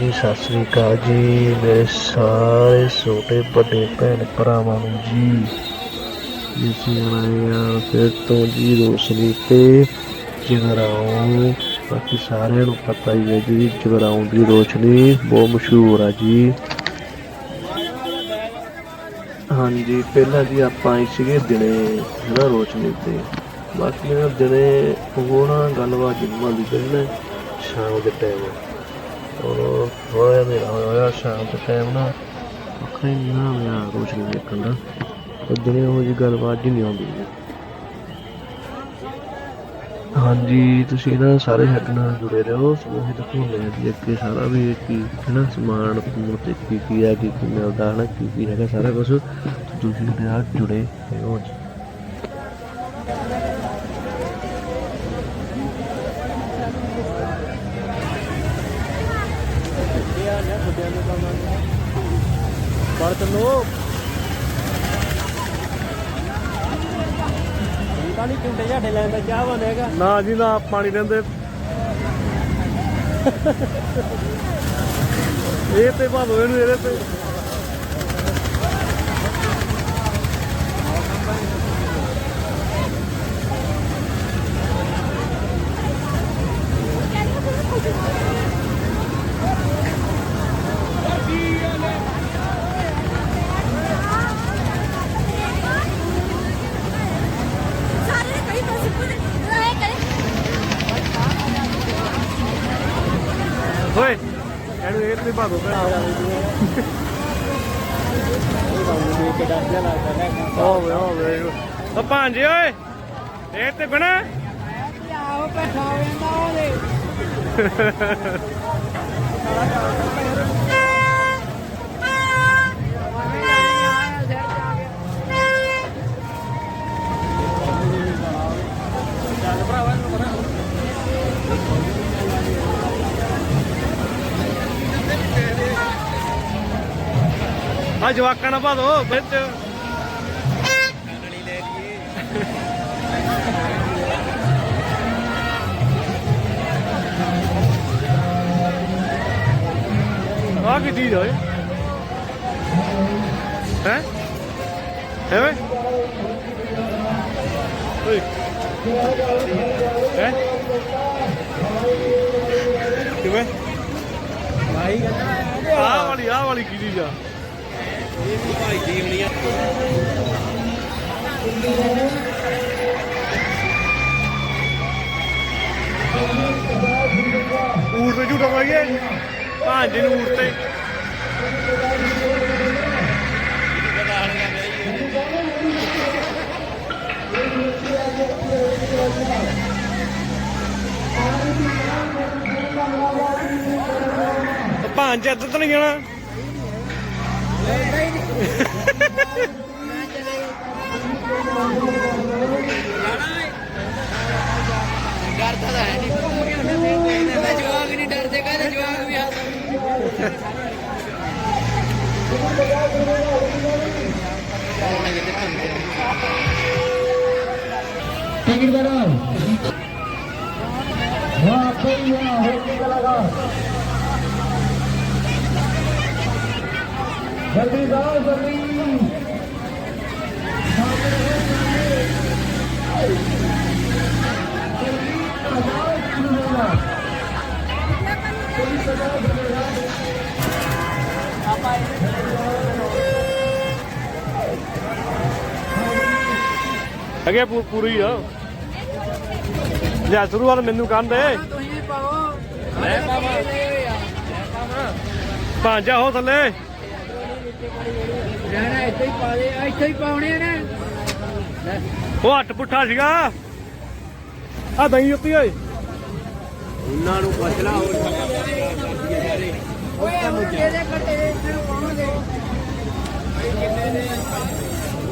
ਜੀ, ਸਤਿ ਸ੍ਰੀ ਅਕਾਲ ਜੀ। ਮੇਰੇ ਸਾਰੇ ਛੋਟੇ ਵੱਡੇ ਭੈਣ ਭਰਾਵਾਂ ਨੂੰ ਜੀ। ਜੀ ਅਸੀਂ ਫਿਰ ਤੋਂ ਜੀ ਰੋਸ਼ਨੀ ਤੇ ਜਗਰਾਉਂ। ਬਾਕੀ ਸਾਰਿਆਂ ਨੂੰ ਪਤਾ ਹੀ ਹੈ ਜੀ, ਜਗਰਾਉਂ ਦੀ ਰੋਸ਼ਨੀ ਬਹੁਤ ਮਸ਼ਹੂਰ ਆ ਜੀ। ਹਾਂਜੀ, ਪਹਿਲਾਂ ਜੀ ਆਪਾਂ ਆਏ ਸੀਗੇ ਦਿਨੇ, ਹਨਾ ਰੋਸ਼ਨੀ ਤੇ। ਬਾਕੀ ਨਾ ਦਿਨੇ ਉਹ ਨਾ ਗੱਲਬਾਤ ਜਿੰਮਾਂ ਦੀ ਕਰੀ ਨਾ, ਸ਼ਾਮ ਦੇ ਟਾਈਮ ਔਰ ਥੋੜਾ ਜਿਹਾ ਹੋਇਆ ਸ਼ਾਮ ਦੇ ਟਾਈਮ ਨਾ ਅੱਖਾਂ ਹੀ ਨਾ ਹੋਇਆ ਨਹੀਂ ਦੇਖਣ ਦਾ। ਤੇ ਦਿਨੇ ਉਹ ਜੀ ਗੱਲਬਾਤ ਜੀ ਨਹੀਂ ਆਉਂਦੀ। ਹਾਂਜੀ, ਤੁਸੀਂ ਨਾ ਸਾਰੇ ਸਾਡੇ ਨਾਲ ਜੁੜੇ ਰਹੋ। ਸਮੂਹ ਦਿਖਾਉਂਦੇ ਆ ਜੀ ਅੱਗੇ ਸਾਰਾ ਵੀ ਕੀ ਹੈ ਨਾ ਸਮਾਨ ਸਮੂਹ ਤੇ ਕੀ ਕੀ ਹੈ ਕੀ ਕੀ ਮਿਲਦਾ ਹੈ ਨਾ ਕੀ ਕੀ ਹੈਗਾ ਸਾਰਾ ਕੁਝ ਤੁਸੀਂ ਸਾਡੇ ਨਾਲ ਜੁੜੇ ਰਹੋ। ਜੀ ਬਰਤਨ ਲੋ ਤਾਂ ਨਹੀਂ ਕਿੰਟੇ ਝਾੜੇ ਲੈਣ ਦਾ ਚਾਹ ਬਣੇਗਾ ਨਾ ਜੀ ਨਾ ਪਾਣੀ ਰਹਿੰਦੇ ਇਹ ਤੇ ਭਾਵੇਂ ਇਹਨੂੰ ਇਹਦੇ ਤੇ ਸਾਰੇ ਨੇ ਕਈ ਪਾਸੇ ਪੂਰੇ ਰਾਏ ਕਰੇ ਓਏ। ਇਹਨੂੰ ਇਹ ਤੇ ਲੱਗਦਾ ਹੈ ਹੋਵੇ ਹੋਵੇ। ਉਹ ਭਾਂਜੇ ਓਏ। ਇਹ ਤੇ ਬਣਾ ਆਓ ਹੋ ਜਾਂਦਾ ਉਹਦੇ। ਆ ਜਵਾਕਾਂ ਨਾਲ ਪਾ ਦੋ ਵਿੱਚ। ਆ ਕੀ ਚੀਜ਼ ਹੋਏ ਹੈ? ਹੈ ਓਏ? ਹੈ? ਕਿਵੇਂ? ਭਾਈ ਕਹਿੰਦਾ ਆਹ ਵਾਲੀ ਆਹ ਵਾਲੀ ਕੀ ਚੀਜ਼ ਆ? ਇਹ ਵੀ ਭਾਈ ਦੀ ਹੋਣੀ ਆ ਊਠ ਤੇ ਝੂਟਾ ਮਾਰੀਏ? ਭਾਂਜੇ ਨੂੰ ਊਠ ਤੇ। ਭਾਂਜ ਇੱਧਰ ਤਾਂ ਨਹੀਂ ਜਾਣਾ। ਡਰਦਾ ਤਾਂ ਹੈ ਨਹੀਂ ਘੁੰਮ ਕੇ ਉਹਨੇ ਫੇਰ ਦੇਖਦਾ ਜਵਾਗ ਨਹੀਂ ਡਰਦੇ ਕਹਿੰਦੇ ਜਵਾਗ ਵੀ ਹੱਸ टिकट बनाओ वहाँ पे यहाँ होटल का लगा ਜਲਦੀ ਅਗੇ ਪੂਰੀ ਆ। ਲੈ ਸ਼ੁਰੂ ਵਾਲ ਮੈਨੂੰ ਕੰਨ ਦੇ। ਤੁਸੀਂ ਪਾਓ। ਮੈਂ ਪਾਵਾਂ ਭਾਂਜਾ ਹੋ ਥੱਲੇ। ਰਹਿਣਾ ਇੱਥੇ ਹੀ ਪਾ ਦੇ ਇੱਥੇ ਹੀ ਪਾਉਣੇ ਨੇ। ਉਹ ਹੱਟ ਪੁੱਠਾ ਸੀਗਾ। ਆ ਦਹੀਂ ਉੱਤੀ ਓਏ। ਉਹਨਾਂ ਨੂੰ ਪੁੱਛ ਲਾ ਹੋਰ। ਓਏ ਮੁੰਡੇ ਦੇ ਕੱਟੇ ਇੱਥੇ ਨੂੰ ਪਾਉਣਗੇ। ਕਿੰਨੇ ਦੇ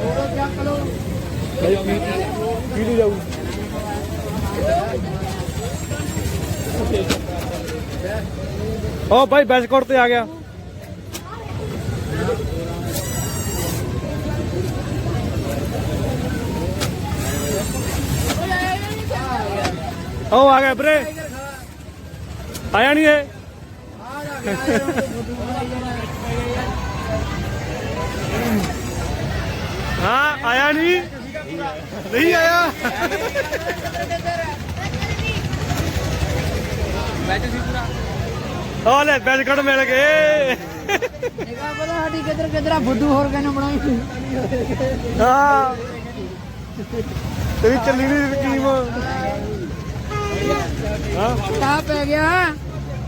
ਉਹ ਚੱਕ ਲਓ। ਕੀ ਦੀ ਜਾਊ? ਓ ਭਾਈ ਬੈਸਕੋਟ ਤੇ ਆ ਗਿਆ। ਉਹ ਆ ਗਿਆ ਵੀਰੇ। ਆਇਆ ਨਹੀਂ ਇਹ। ਹਾਂ, ਆਇਆ ਨਹੀਂ। ਨਹੀਂ ਆਇਆ। ਉਹ ਲੈ ਬੈਜਕਟ ਮਿਲ ਗਏ। ਨਿਕਾ ਪਤਾ ਸਾਡੀ ਕਿੱਧਰ ਕਿਧਰਾ ਬੁੱਧੂ ਹੋਰ ਕਹਿੰਦੇ ਬਣਾਈ ਹਾਂ। ਤੇਰੀ ਚੱਲੀ ਨਹੀਂ ਸਕੀਮ। ਹਾਂ ਪੈ ਗਿਆ।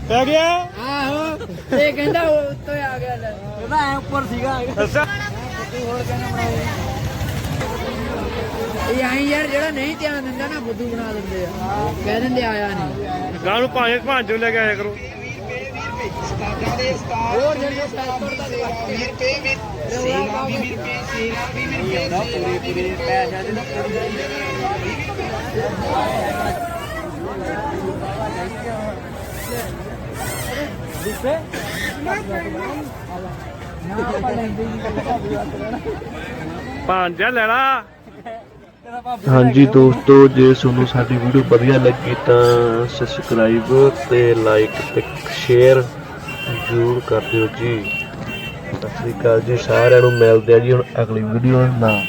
ਪੈ ਗਿਆ? ਆਹੋ ਇਹ ਕਹਿੰਦਾ ਉੱਤੇ ਆ ਗਿਆ ਲੈ। ਉਹਦਾ ਐ ਉੱਪਰ ਸੀਗਾ। ਅੱਛਾ। ਹੋਰ ਕਹਿੰਦਾ ਬਣਾਈ ਇਹ ਆਈ ਯਾਰ ਜਿਹੜਾ ਨਹੀਂ ਧਿਆਨ ਦਿੰਦਾ ਨਾ ਫੁੱਦੂ ਬਣਾ ਦਿੰਦੇ ਆ। ਕਹਿ ਦਿੰਦੇ ਆਇਆ ਨਹੀਂ। ਗਾਂ ਨੂੰ ਭਾਂਜ ਭਾਂਜੋ ਲੈ ਕੇ ਆਇਆ ਕਰੋ। ਹੋਰ ਜਿਹੜੇ ਸਟਾਪਰ ਦਾ ਵੀਰ ਰੁਪਏ ਵੀਰ ਸੇਵਾ ਵੀ ਵੀਰ ਰੁਪਏ ਸੇਵਾ ਵੀ ਵੀਰ ਰੁਪਏ ਪੂਰੇ ਪੂਰੇ ਪੈਸਿਆਂ ਦੇ ਭਾਂਜਾ ਲੈਣਾ ਹਾਂਜੀ ਦੋਸਤੋ, ਜੇ ਤੁਹਾਨੂੰ ਸਾਡੀ ਵੀਡੀਓ ਵਧੀਆ ਲੱਗੀ ਤਾਂ ਸਬਸਕ੍ਰਾਈਬ ਤੇ ਲਾਈਕ ਤੇ ਸ਼ੇਅਰ ਜ਼ਰੂਰ ਕਰ ਦਿਓ ਜੀ। ਸਤਿ ਸ੍ਰੀ ਅਕਾਲ ਜੀ, ਸਾਰਿਆਂ ਨੂੰ ਮਿਲਦੇ ਆ ਜੀ ਹੁਣ ਅਗਲੀ ਵੀਡੀਓ ਨਾਲ।